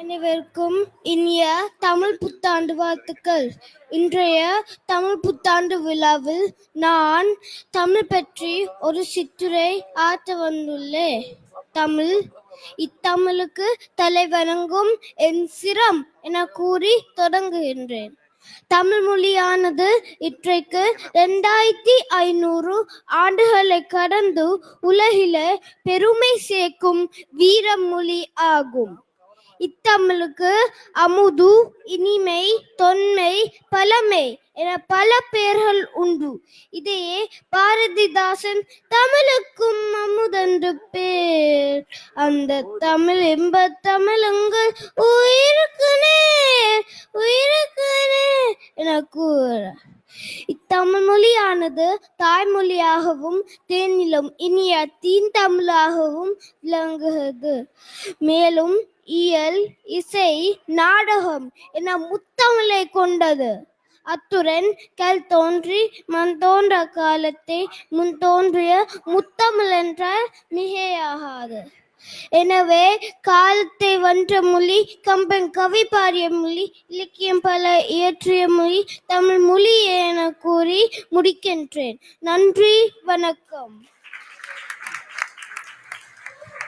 அனைவருக்கும் இனிய தமிழ் புத்தாண்டு வாழ்த்துக்கள். இன்றைய தமிழ் புத்தாண்டு விழாவில் நான் தமிழ் பற்றி ஒரு சிற்றுரை ஆற்ற வந்துள்ளேன். தமிழ் இத்தமிழுக்கு தலை வணங்கும் என் சிரம் என கூறி தொடங்குகின்றேன். தமிழ் மொழியானது இன்றைக்கு இரண்டாயிரத்தி ஐநூறு ஆண்டுகளை கடந்து உலகிலே பெருமை சேர்க்கும் வீர மொழி ஆகும். இத்தமிழுக்கு அமுது இனிமை தொன்மை பழமை என பல பெயர்கள் உண்டு. இதையே பாரதிதாசன் தமிழுக்கும் அமுதென்று பேர். அந்த தமிழ் எம்ப தமிழுங்கள் உயிருக்கு நேர் உயிருக்கு நேர் என கூற. இத்தமிழ் மொழியானது தாய்மொழியாகவும் தேனிலும் இனிய தீன் தமிழாகவும் விளங்குகிறது. மேலும் இயல் இசை நாடகம் என முத்தமிழை கொண்டது. அத்துடன் கல் தோன்றி மண் தோன்ற காலத்தை முன் தோன்றிய முத்தமிழ் என்றால் மிகையாகாது. எனவே காலத்தை வென்ற மொழி கம்பன் கவி பாடிய மொழி இலக்கியம் பல இயற்றிய மொழி தமிழ் மொழி என கூறி முடிக்கின்றேன். நன்றி வணக்கம்.